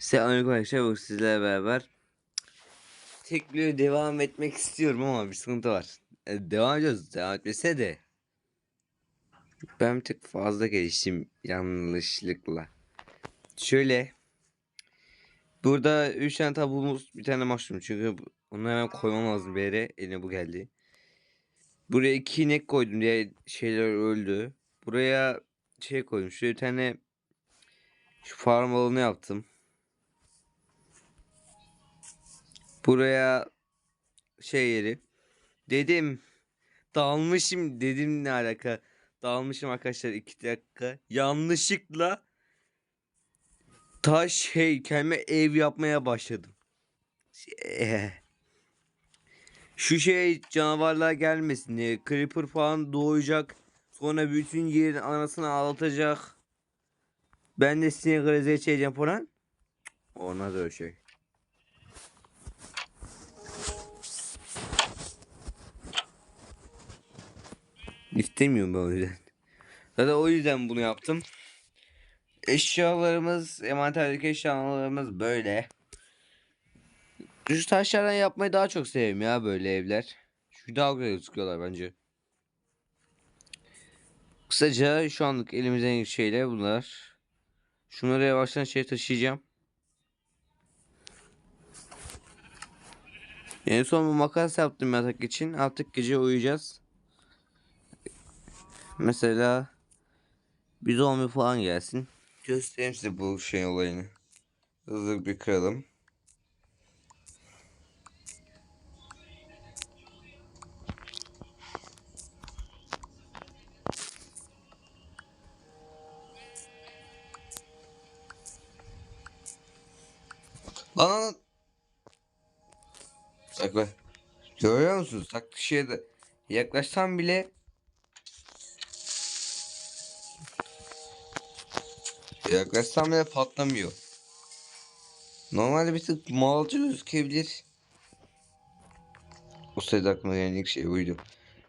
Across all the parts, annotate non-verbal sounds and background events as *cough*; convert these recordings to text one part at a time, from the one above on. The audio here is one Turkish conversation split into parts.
Selamünaleyküm arkadaşlar. Bu sizlerle beraber tekliğe devam etmek istiyorum ama bir sıkıntı var. E, devam ediyoruz. Devam etmese de ben bir tık fazla geliştim yanlışlıkla. Şöyle burada 3 tane tabuğumuz bir tane mushroom çünkü onu hemen koymam lazım bir yere. Eline bu geldi. Buraya iki inek koydum diye şeyler öldü. Buraya şey koydum. Şöyle bir tane şu farm alanı yaptım. Buraya şey yeri. Dedim. Dalmışım dedim ne alaka. Dalmışım arkadaşlar iki dakika. Yanlışlıkla taş heykelme ev yapmaya başladım. Şey- Şu şey canavarlar gelmesin diye. Creeper falan doğacak. Sonra bütün yerin anasını ağlatacak. Ben de sinir krizi geçireceğim falan. Olmaz öyle şey. İstemiyorum ben o yüzden. Zaten o yüzden bunu yaptım. Eşyalarımız, envanterdeki eşyalarımız böyle. Şu taşlardan yapmayı daha çok seviyorum ya böyle evler. Çünkü daha güzel gözüküyorlar bence. Kısaca şu anlık elimizden şeyler bunlar. Şunları yavaştan şey taşıyacağım. En son bir makas yaptım yatak için. Artık gece uyuyacağız. Mesela bir zombi falan gelsin. Göstereyim size bu şey olayını. Hızlı bir kıralım. Lan bak. Görüyor musunuz? Taktık şeyde. Yaklaşsam bile Yaklaşsam bile patlamıyor. Normalde bir tık malcı gözükebilir. O sırada aklıma gelen ilk şey buydu.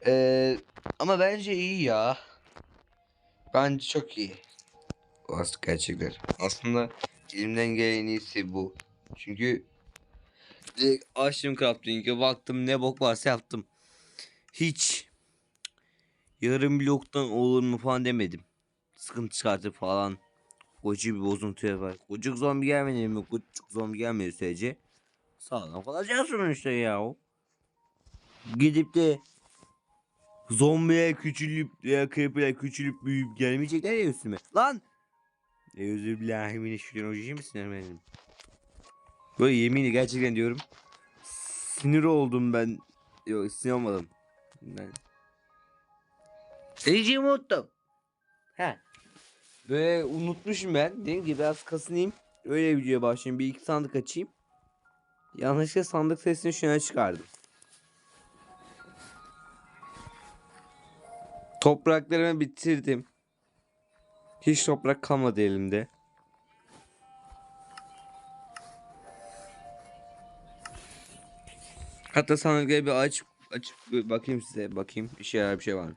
Ee, ama bence iyi ya. Bence çok iyi. Aslında gerçekler. Aslında elimden gelen en iyisi bu. Çünkü direkt açtım crafting'e baktım ne bok varsa yaptım. Hiç yarım bloktan olur mu falan demedim. Sıkıntı çıkartır falan. Koca bir bozuntu yapar. Kocuk zombi gelmedi mi? Kocuk zombi gelmedi sürece. Sağlam kalacaksın işte ya. Gidip de zombiye küçülüp veya creeper'e küçülüp büyüyüp gelmeyecekler ya üstüme. Lan! E hocam mısın benim? Böyle yeminle gerçekten diyorum. Sinir oldum ben. Yok sinir olmadım. Ben. Seni unuttum. He. Ve unutmuşum ben. Dediğim gibi biraz kasınayım. Öyle videoya başlayayım. Bir iki sandık açayım. Yanlışlıkla sandık sesini şuna çıkardım. Topraklarımı bitirdim. Hiç toprak kalmadı elimde. Hatta sandıkları bir aç açıp bir bakayım size bakayım bir şeyler bir şey var.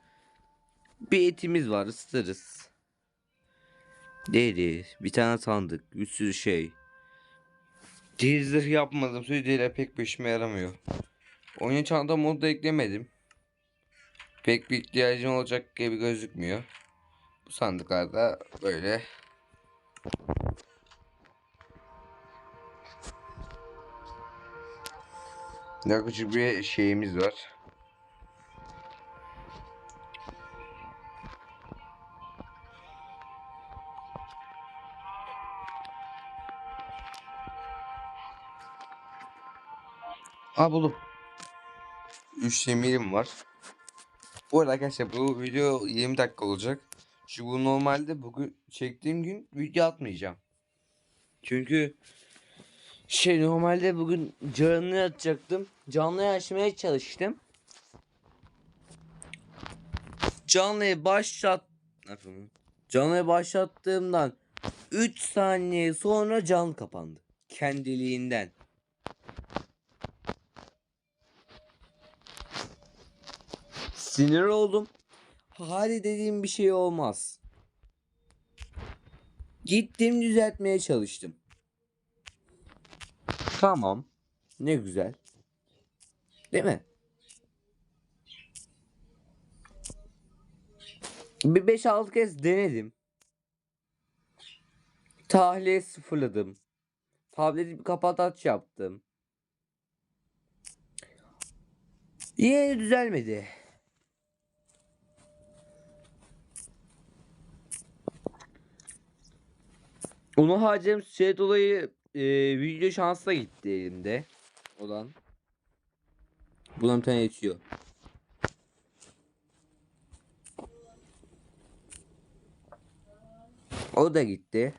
Bir etimiz var ısıtırız. Deri, bir tane sandık, bir şey. Zırh yapmadım. Sürü pek bir işime yaramıyor. Oyun çanta modu da eklemedim. Pek bir ihtiyacım olacak gibi gözükmüyor. Bu sandıklarda böyle. Yakıcı bir şeyimiz var. Aa buldum. 3 demirim var. Bu arada arkadaşlar bu video 20 dakika olacak. Çünkü bu normalde bugün çektiğim gün video atmayacağım. Çünkü şey normalde bugün canlı atacaktım. Canlı açmaya çalıştım. Canlıya başlat Canlıya başlattığımdan 3 saniye sonra can kapandı. Kendiliğinden. Sinir oldum. Hadi dediğim bir şey olmaz. Gittim düzeltmeye çalıştım. Tamam. Ne güzel. Değil mi? Bir 5-6 kez denedim. Tahliye sıfırladım. Tableti bir kapataç yaptım. Yine düzelmedi. Onu harcadığım süre dolayı e, video şansla gitti elimde. Olan. Buna bir tane yetiyor. O da gitti.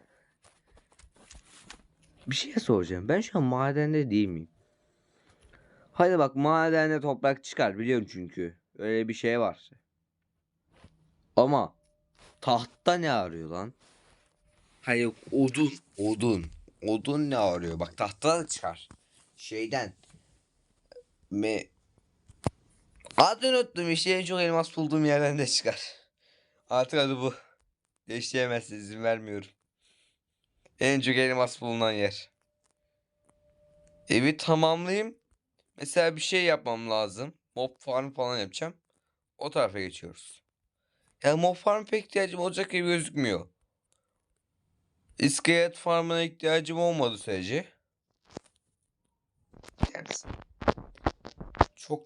Bir şey soracağım. Ben şu an madende değil miyim? Hadi bak madende toprak çıkar biliyorum çünkü. Öyle bir şey var. Ama tahta ne arıyor lan? Hayır odun. Odun. Odun ne arıyor? Bak tahta da çıkar. Şeyden. Me... Adını unuttum işte en çok elmas bulduğum yerden de çıkar. Artık adı bu. Değiştiremezsiniz izin vermiyorum. En çok elmas bulunan yer. Evi tamamlayayım. Mesela bir şey yapmam lazım. Mob farm falan yapacağım. O tarafa geçiyoruz. Ya mob farm pek ihtiyacım olacak gibi gözükmüyor. İskelet farmına ihtiyacım olmadı sürece. Çok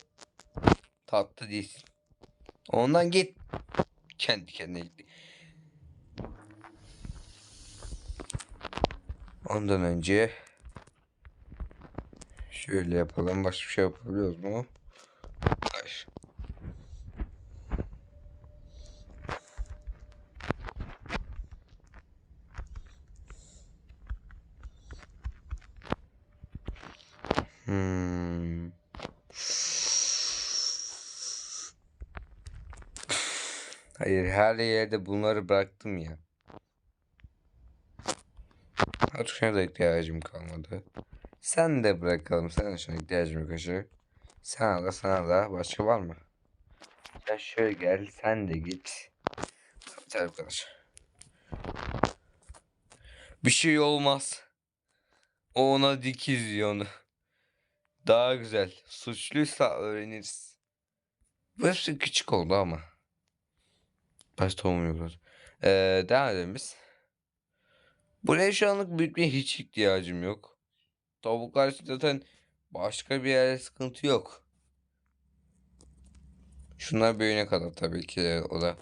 tatlı değilsin. Ondan git. Kendi kendine gitti. Ondan önce şöyle yapalım. Başka bir şey yapabiliyoruz mu? Hayır. Hmm. Hayır her yerde bunları bıraktım ya. Artık şuna da ihtiyacım kalmadı. Sen de bırakalım. Sen de şuna ihtiyacım yok aşağı. Sana da sana da. Başka var mı? Sen şöyle gel. Sen de git. Tabii arkadaş. Bir şey olmaz. O ona dikiz diyor onu. Daha güzel. Suçluysa öğreniriz. Burası küçük oldu ama. Baş tohum yok. Ee, devam edelim biz. Buraya şu anlık büyütmeye hiç ihtiyacım yok. Tavuklar için zaten başka bir yerde sıkıntı yok. Şunlar büyüyene kadar tabii ki o da.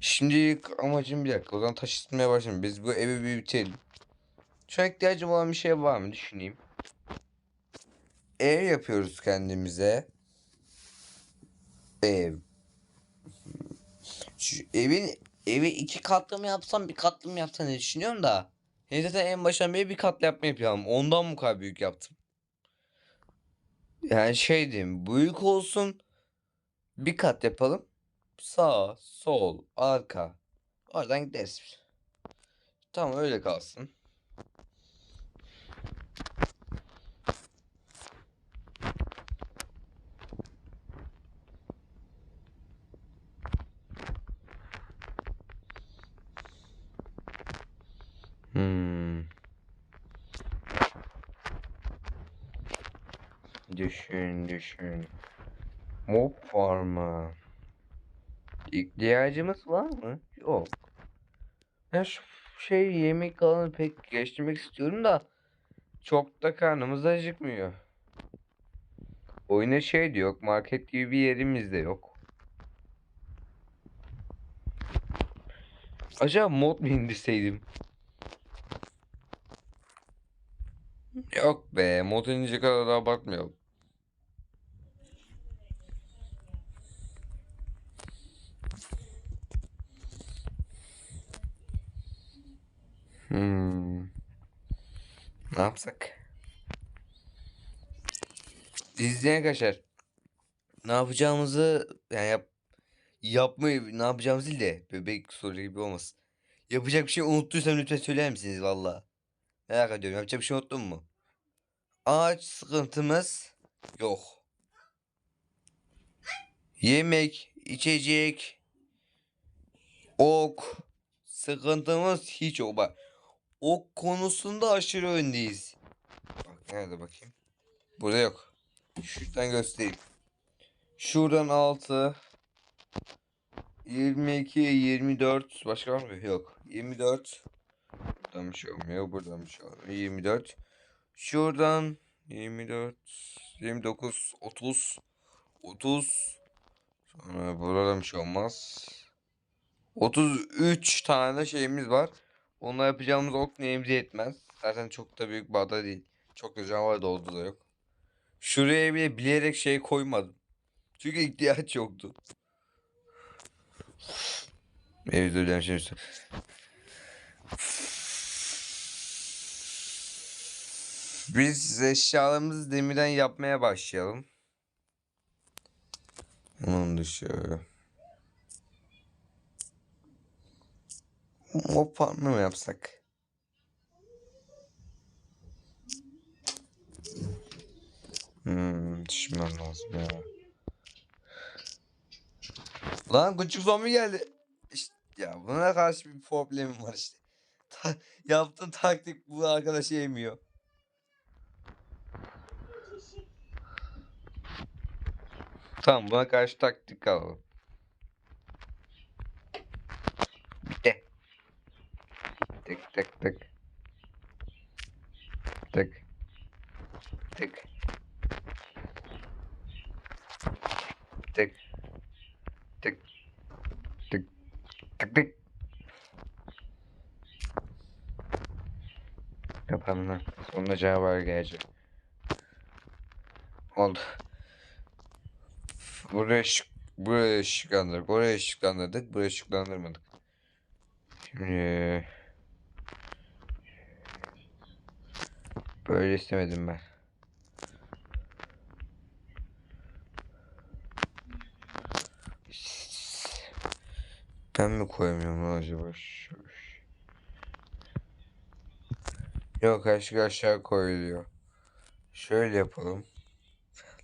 Şimdi amacım bir dakika. O zaman taş istemeye başlayalım. Biz bu evi büyütelim. Şu an ihtiyacım olan bir şey var mı düşüneyim. Ev yapıyoruz kendimize. Ev. Şu evin evi iki katlı mı yapsam bir katlı mı yapsam diye düşünüyorum da. Zaten en baştan beri bir katlı yapma yapacağım. Ondan mı kadar büyük yaptım? Yani şey diyeyim. Büyük olsun. Bir kat yapalım. Sağ, sol, arka. Oradan gideriz. Tamam öyle kalsın. Hmm. Düşün, düşün. Mob farmı. İhtiyacımız var mı? Yok. Ya şu şey yemek alanı pek geçtirmek istiyorum da çok da karnımız acıkmıyor. Oyuna şey de yok, market gibi bir yerimiz de yok. Acaba mod mu indirseydim? Yok be, mod inecek kadar da abartmayalım. Ne yapsak? İzleyen arkadaşlar. Ne yapacağımızı yani yap yapmayı ne yapacağımızı değil de bebek soru gibi olmasın. Yapacak bir şey unuttuysam lütfen söyler misiniz valla? Merak ediyorum. Yapacak bir şey unuttun mu? Ağaç sıkıntımız yok. Yemek, içecek, ok sıkıntımız hiç yok. Bak ok konusunda aşırı öndeyiz. Bak nerede bakayım. Burada yok. Şuradan göstereyim. Şuradan 6 22 24 başka var mı? Yok. 24 Buradan bir şey olmuyor. Buradan bir şey olmuyor. 24 Şuradan 24 29 30 30 Sonra buradan bir şey olmaz. 33 tane şeyimiz var. Onunla yapacağımız ok neyimize yetmez. Zaten çok da büyük bir ada değil. Çok da canavar da oldu da yok. Şuraya bile bilerek şey koymadım. Çünkü ihtiyaç yoktu. Öyle şimdi. Biz eşyalarımızı demirden yapmaya başlayalım. Onun dışı. Mob mı yapsak? Hmm, düşünmem lazım ya. Lan küçük zombi geldi. İşte, ya buna karşı bir problemim var işte. Ta yaptığın taktik bu arkadaşı yemiyor. Tamam buna karşı taktik alalım. Tık tık tık. Tık. Tık. Tık. Tık. Tık. Tık tık. Kapanın lan. Sonunda canavar gelecek. Oldu. Buraya ışık, buraya ışıklandırdık, oraya ışıklandırdık, buraya ışıklandırmadık. Şimdi böyle istemedim ben. Ben mi koyamıyorum lan acaba? Yok aşağı aşağı koyuluyor. Şöyle yapalım.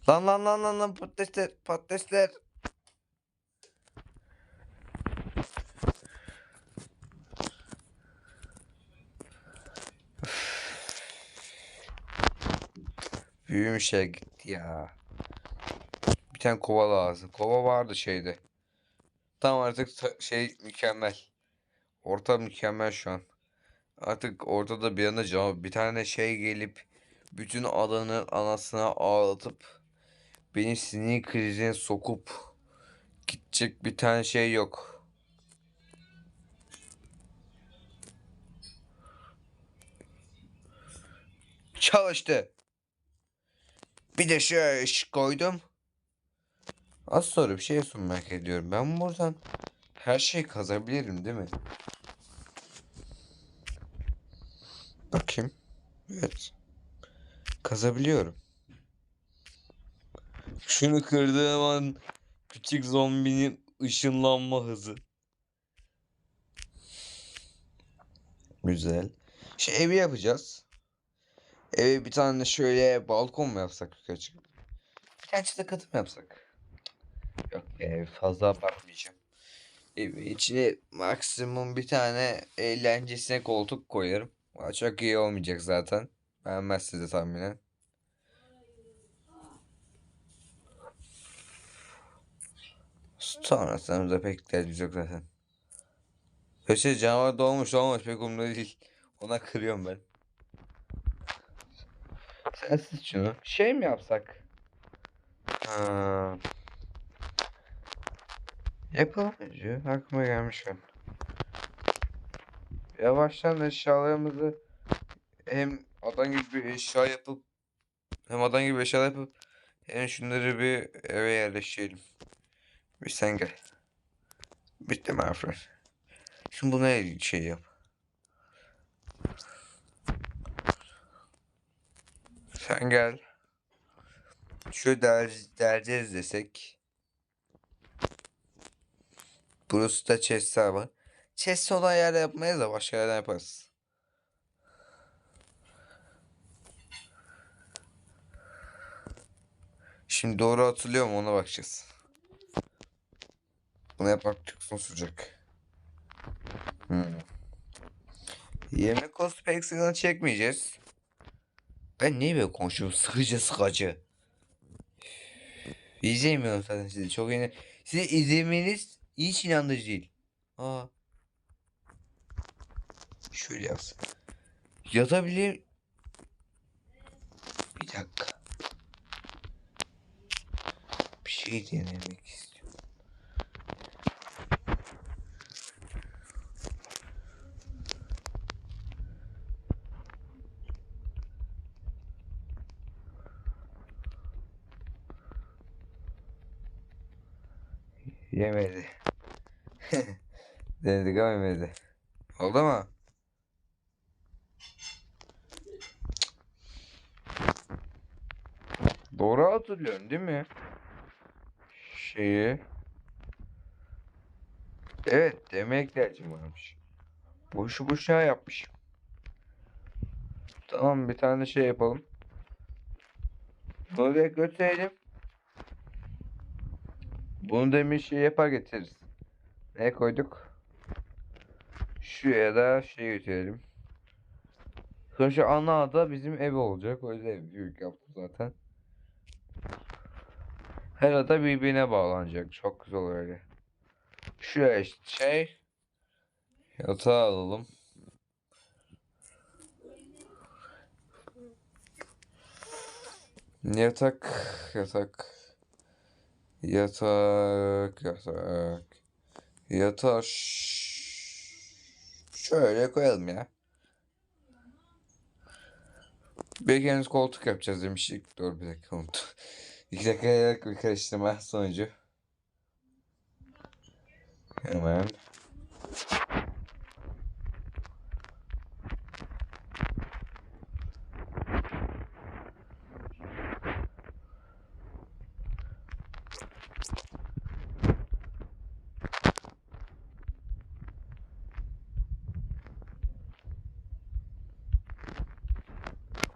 Lan lan lan lan lan patatesler patatesler. Büyümüşe şey gitti ya. Bir tane kova lazım. Kova vardı şeyde. Tamam artık şey mükemmel. Orta mükemmel şu an. Artık ortada bir anda cam bir tane şey gelip bütün alanı anasına ağlatıp beni sinir krizine sokup gidecek bir tane şey yok. Çalıştı. Bir de şöyle ışık koydum. Az sonra bir şey sunmak ediyorum. Ben buradan her şeyi kazabilirim değil mi? Bakayım. Evet. Kazabiliyorum. Şunu kırdığım an küçük zombinin ışınlanma hızı. Güzel. Şey evi yapacağız. Eve bir tane şöyle balkon mu yapsak yukarı çıkıp? Bir tane çıta katı mı yapsak? Yok be fazla abartmayacağım. Evi içine maksimum bir tane eğlencesine koltuk koyarım. Çok iyi olmayacak zaten. Beğenmezsiniz de tahminen. Sonrasında da pek ihtiyacımız yok zaten. Köşe canavar doğmuş olmuş pek umurumda değil. Ona kırıyorum ben. Sensiz şunu. Şey mi yapsak? Ha. Yapalım önce. Aklıma gelmiş ben. Yavaştan eşyalarımızı hem adam gibi bir eşya yapıp hem adam gibi eşya yapıp hem şunları bir eve yerleştirelim. Bir sen gel. Bitti mi? Şimdi buna şey yap. Sen gel. Şu der, desek. Burası da chest ama. Chest olan yerde yapmayız da başka yerden yaparız. Şimdi doğru hatırlıyor mu ona bakacağız. Bunu yapmak çok uzun sürecek. Hmm. Yemek kostu pek sıkıntı çekmeyeceğiz. Ben niye böyle konuşuyorum? Sıkıcı sıkıcı. İzleyemiyorum zaten sizi. Çok yeni. Sizi izlemeniz hiç inandırıcı değil. Aa. Şöyle yaz. Yatabilir. Bir dakika. Bir şey denemek istiyorum. Yemedi. *laughs* Denedik ama yemedi. Oldu mu? Doğru hatırlıyorsun değil mi? Şeyi. Evet demek ihtiyacım varmış. Boşu boşuna yapmışım. Tamam bir tane şey yapalım. Bunu da götürelim. Bunu demin şey yapar getiririz. Ne koyduk? Şuraya da şey götürelim. Sonuçta ana ada bizim ev olacak. O yüzden büyük yaptım zaten. Her ada birbirine bağlanacak. Çok güzel öyle. Şuraya işte şey. Yatağı alalım. Yatak, yatak. Yatak, yatak. Yatağı ş- şöyle koyalım ya. Henüz koltuk yapacağız demiştik. Dur bir dakika unuttum. *laughs* İki dakika bir karıştırma sonucu. Hemen.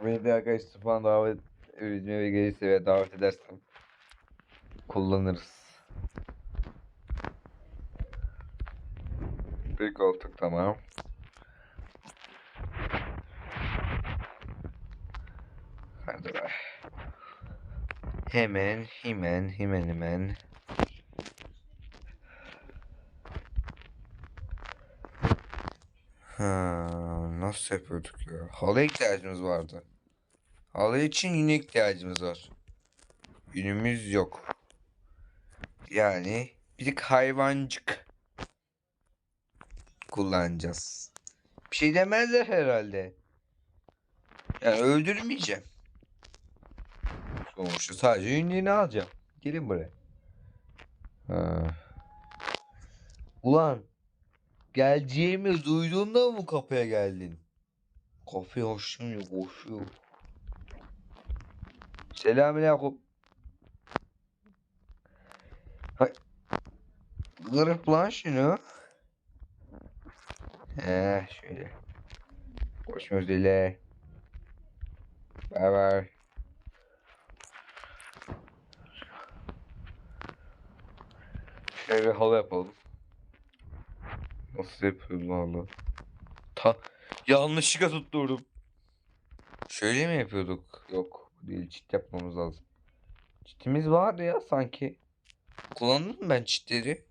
Beni bir arkadaş falan davet eve gelirse ve davet edersem kullanırız. Bir koltuk tamam. Hadi be. Hemen, hemen, hemen, hemen. Ha, nasıl yapıyorduk ya? Halı ihtiyacımız vardı. Halı için yine ihtiyacımız var. Yünümüz yok. Yani bir hayvancık kullanacağız. Bir şey demezler herhalde. Yani öldürmeyeceğim. Sonuçta sadece yünlerini alacağım. Gelin buraya. Ha. Ulan geleceğimi duyduğunda mı kapıya geldin? Kapıya hoşum yok, hoşum. Selamünaleyküm. Kırıp lan şunu. He şöyle. Koşmuyoruz dile. Bay bay. Şöyle bir halı yapalım. Nasıl yapıyoruz lan? Ta yanlışlıkla tutturdum. Şöyle mi yapıyorduk? Yok değil çit yapmamız lazım. Çitimiz vardı ya sanki. Kullandım ben çitleri?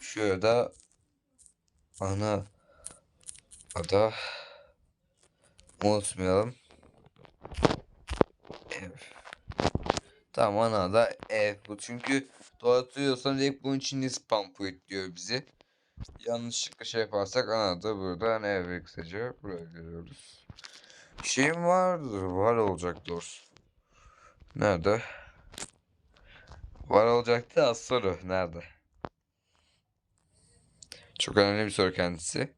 Şurada da ana ada unutmayalım. Ev. Tamam ana da ev bu çünkü doğrultuyorsan direkt bunun içinde spam point diyor bizi. Yanlışlıkla şey yaparsak ana da buradan ev kısaca buraya Şeyim vardır var olacak dostum. Nerede? Var olacaktı az soru. Nerede? Çok önemli bir soru kendisi.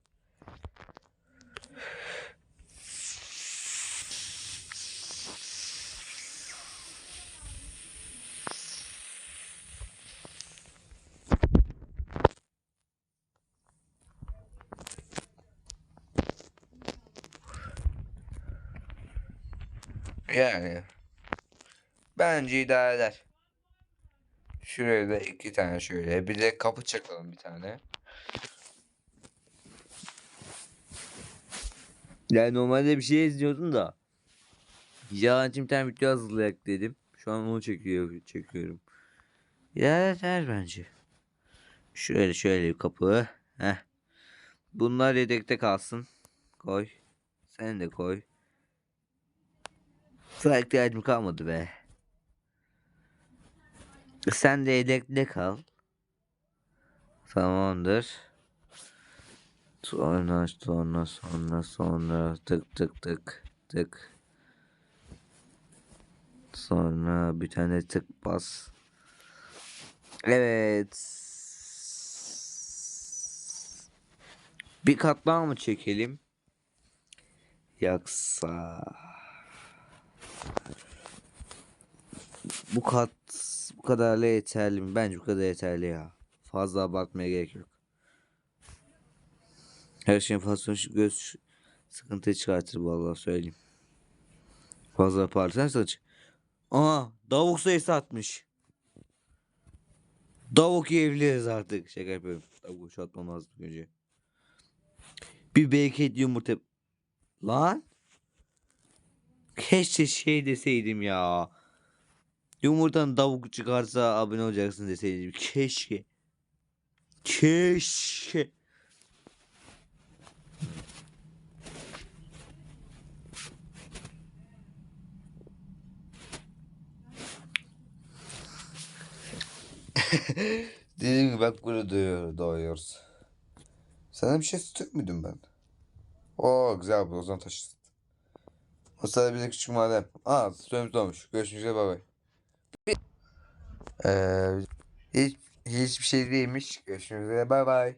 Yani. Bence idare eder. Şuraya da iki tane şöyle. Bir de kapı çakalım bir tane. Yani normalde bir şey izliyordum da. Yalancı bir tane video hazırlayak dedim. Şu an onu çekiyor, çekiyorum. İdare eder bence. Şöyle şöyle bir kapı. Heh. Bunlar yedekte kalsın. Koy. Sen de koy. Sıra ihtiyacım kalmadı be. Sen de yedekte kal. Tamamdır. Sonra sonra sonra sonra tık tık tık tık. Sonra bir tane tık bas. Evet. Bir kat daha mı çekelim? Yoksa bu kat bu kadarla yeterli mi? Bence bu kadar yeterli ya. Fazla abartmaya gerek yok. Her şeyin fazla göz sıkıntı çıkartır vallahi söyleyeyim. Fazla yaparsan saç. Aha davuk sayısı atmış. Davuk yiyebiliriz artık. Şaka yapıyorum. Davuk şu atmam lazım önce. Bir bereket yumurta. Lan. Keşke şey deseydim ya. Yumurtadan davuk çıkarsa abone olacaksın deseydim. Keşke. Keşke. *laughs* Dediğim gibi bak burada doğuyor, doğuyoruz. Sana bir şey tutuyor muydum ben? Oo güzel bu o zaman taşısın. O sırada bir de küçük madem. Aa süremiz dolmuş. Görüşmek üzere bay bay. Ee, hiç, hiçbir şey değilmiş. Görüşmek üzere bay bay.